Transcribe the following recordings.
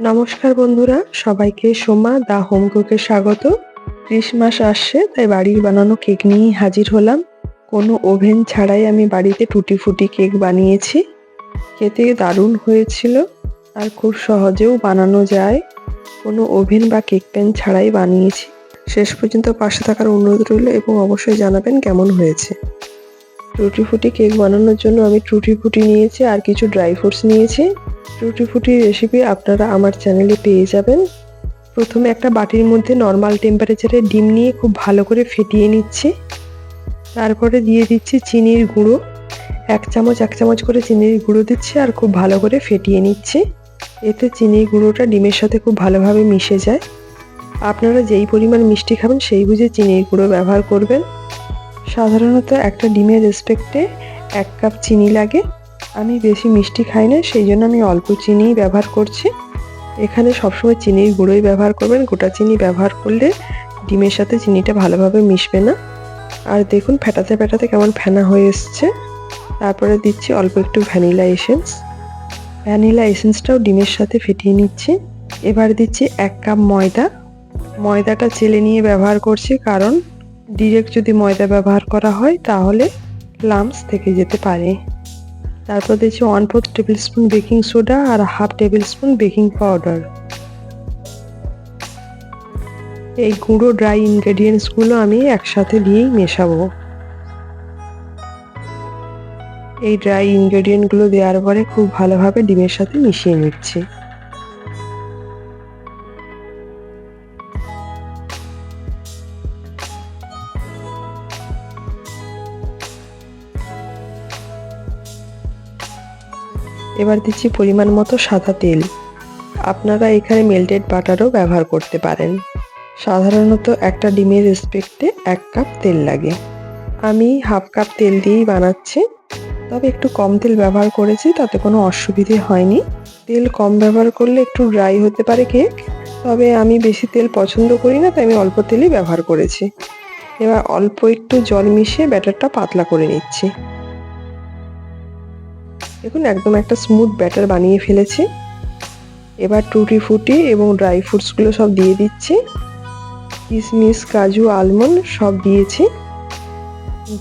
নমস্কার বন্ধুরা, সবাইকে সোমা দা হোম কুকে স্বাগত। ক্রিসমাস আসছে, তাই বাড়ির বানানো কেক নিয়েই হাজির হলাম। কোনো ওভেন ছাড়াই আমি বাড়িতে টুটি ফুটি কেক বানিয়েছি। খেতে দারুণ হয়েছিল আর খুব সহজেও বানানো যায়। কোনো ওভেন বা কেক প্যান ছাড়াই বানিয়েছি। শেষ পর্যন্ত পাশে থাকার অনুরোধ রইল এবং অবশ্যই জানাবেন কেমন হয়েছে। টুটি ফুটি কেক বানানোর জন্য আমি টুটি ফুটি নিয়েছি আর কিছু ড্রাই ফ্রুটস নিয়েছি। টুটি ফুটি রেসিপি আপনারা আমার চ্যানেলে পেয়ে যাবেন। প্রথমে একটা বাটির মধ্যে নর্মাল টেম্পারেচারে ডিম নিয়ে খুব ভালো করে ফেটিয়ে নিচ্ছি। তারপরে দিয়ে দিচ্ছি চিনির গুঁড়ো। এক চামচ এক চামচ করে চিনির গুঁড়ো দিচ্ছি আর খুব ভালো করে ফেটিয়ে নিচ্ছি। এতে চিনির গুঁড়োটা ডিমের সাথে খুব ভালোভাবে মিশে যায়। আপনারা যেই পরিমাণ মিষ্টি খাবেন সেই বুঝে চিনির গুঁড়ো ব্যবহার করবেন। সাধারণত একটা ডিমের রেসপেক্টে এক কাপ চিনি লাগে। আমি বেশি মিষ্টি খাই না, সেই জন্য আমি অল্প চিনিই ব্যবহার করছি। এখানে সবসময় চিনির গুঁড়োই ব্যবহার করবেন, গোটা চিনি ব্যবহার করলে ডিমের সাথে চিনিটা ভালোভাবে মিশবে না। আর দেখুন ফেটাতে ফেটাতে কেমন ফেনা হয়ে এসছে। তারপরে দিচ্ছি অল্প একটু ভ্যানিলা এসেন্স। ভ্যানিলা এসেন্সটাও ডিমের সাথে ফেটিয়ে নিচ্ছি। এবার দিচ্ছি এক কাপ ময়দা। ময়দাটা চেলে নিয়ে ব্যবহার করছি কারণ ডিরেক্ট যদি ময়দা ব্যবহার করা হয়, তাহলে লাম্পস থেকে যেতে পারে। তারপর দিচ্ছি one fourth tablespoon baking soda আর half tablespoon baking powder এই গুঁড়ো ড্রাই ইনগ্রেডিয়েন্টসগুলো আমি একসাথে দিয়েই মেশাবো। এই ড্রাই ইনগ্রেডিয়েন্টগুলো দেওয়ার পরে খুব ভালোভাবে ডিমের সাথে মিশিয়ে নিচ্ছি। এবার দিচ্ছি পরিমাণ মতো সাদা তেল। আপনারা এখানে মেল্টেড বাটারও ব্যবহার করতে পারেন। সাধারণত একটা ডিমের রেসপেক্টে এক কাপ তেল লাগে। আমি হাফ কাপ তেল দিয়েই বানাচ্ছি। তবে একটু কম তেল ব্যবহার করেছি, তাতে কোনো অসুবিধে হয়নি। তেল কম ব্যবহার করলে একটু ড্রাই হতে পারে কেক তবে আমি বেশি তেল পছন্দ করি না, তাই আমি অল্প তেলই ব্যবহার করেছি। এবার অল্প একটু জল মিশিয়ে ব্যাটারটা পাতলা করে নিচ্ছি। দেখুন, একদম একটা স্মুথ ব্যাটার বানিয়ে ফেলেছি। এবার টুটি ফুটি এবং ড্রাই ফ্রুটসগুলো সব দিয়ে দিচ্ছি। কিশমিশ কাজু আলমন্ড সব দিয়েছি।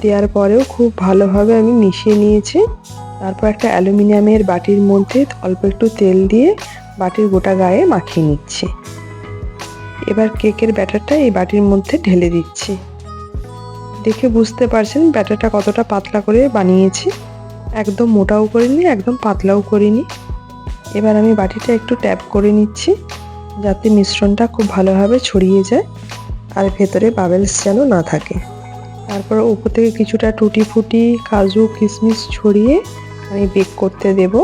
দেওয়ার পরেও খুব ভালোভাবে আমি মিশিয়ে নিয়েছি। তারপর একটা অ্যালুমিনিয়ামের বাটির মধ্যে অল্প একটু তেল দিয়ে বাটির গোটা গায়ে মাখিয়ে নিচ্ছি। এবার কেকের ব্যাটারটা এই বাটির মধ্যে ঢেলে দিচ্ছি। দেখে বুঝতে পারছেন ব্যাটারটা কতটা পাতলা করে বানিয়েছি। একদম মোটাও করিনি, একদম পাতলাও করিনি। এবার আমি বাটিটা একটু ট্যাপ করে নিচ্ছি, যাতে মিশ্রণটা খুব ভালোভাবে ছড়িয়ে যায় আর ভেতরে বাবেলস যেন না থাকে। তারপর উপর থেকে কিছুটা টুটি ফুটি কাজু, কিশমিশ ছড়িয়ে আমি বেক করতে দেবো।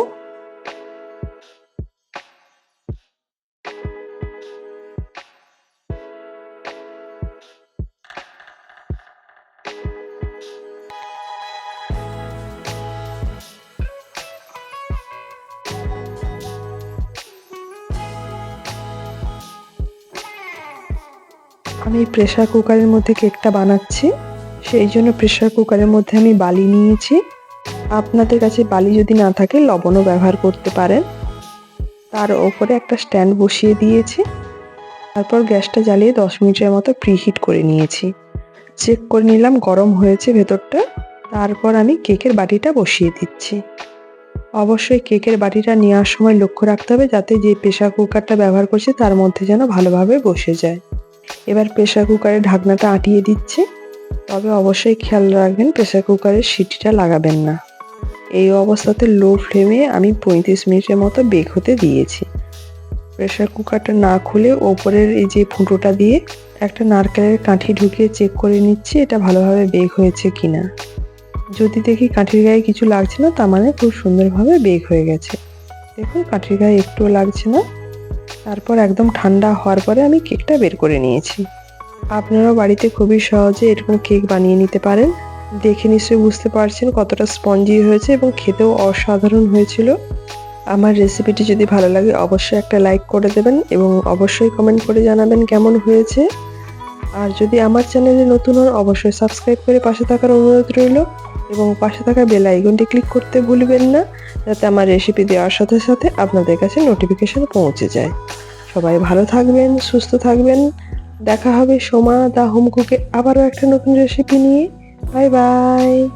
আমি প্রেশার কুকারের মধ্যে কেকটা বানাচ্ছি। সেই জন্য প্রেশার কুকারের মধ্যে আমি বালি নিয়েছি। আপনাদের কাছে বালি যদি না থাকে, লবণও ব্যবহার করতে পারেন। তার ওপরে একটা স্ট্যান্ড বসিয়ে দিয়েছি। তারপর গ্যাসটা জ্বালিয়ে দশ মিনিটের মতো প্রিহিট করে নিয়েছি। চেক করে নিলাম, গরম হয়েছে ভেতরটা। তারপর আমি কেকের বাটিটা বসিয়ে দিচ্ছি। অবশ্যই কেকের বাটিটা নেওয়ার সময় লক্ষ্য রাখতে হবে, যাতে যে প্রেশার কুকারটা ব্যবহার করছি, তার মধ্যে যেন ভালোভাবে বসে যায়। এবার প্রেশার কুকারের ঢাকনাটা আটিয়ে দিচ্ছি। তবে অবশ্যই খেয়াল রাখবেন প্রেশার কুকারের সিটিটা লাগাবেন না। এই অবস্থাতে লো ফ্লেমে আমি পঁয়ত্রিশ মিনিটের মতো বেক হতে দিয়েছি। প্রেশার কুকারটা না খুলে ওপরের এই যে ফুটোটা দিয়ে একটা নারকেলের কাঠি ঢুকিয়ে চেক করে নিচ্ছি এটা ভালোভাবে বেক হয়েছে কিনা। যদি দেখি কাঠির গায়ে কিছু লাগছে না, তার মানে খুব সুন্দরভাবে বেক হয়ে গেছে। দেখুন কাঠির গায়ে একটুও লাগছে না। তারপর একদম ঠান্ডা হওয়ার পরে আমি কেকটা বের করে নিয়েছি। আপনারাও বাড়িতে খুবই সহজে এরকম কেক বানিয়ে নিতে পারেন। দেখে নিশ্চয়ই বুঝতে পারছেন কতটা স্পঞ্জি হয়েছে এবং খেতেও অসাধারণ হয়েছিল। আমার রেসিপিটি যদি ভালো লাগে অবশ্যই একটা লাইক করে দেবেন এবং অবশ্যই কমেন্ট করে জানাবেন কেমন হয়েছে। আর যদি আমার চ্যানেলে নতুন হন অবশ্যই সাবস্ক্রাইব করে পাশে থাকার অনুরোধ রইল। এবং পাশে থাকা বেল আইকনটি ক্লিক করতে ভুলবেন না, যাতে আমার রেসিপি দেওয়ার সাথে সাথে আপনাদের কাছে নোটিফিকেশন পৌঁছে যায়। সবাই ভালো থাকবেন, সুস্থ থাকবেন। দেখা হবে সোমা দা হোমকুকে আবারও একটা নতুন রেসিপি নিয়ে। Bye bye.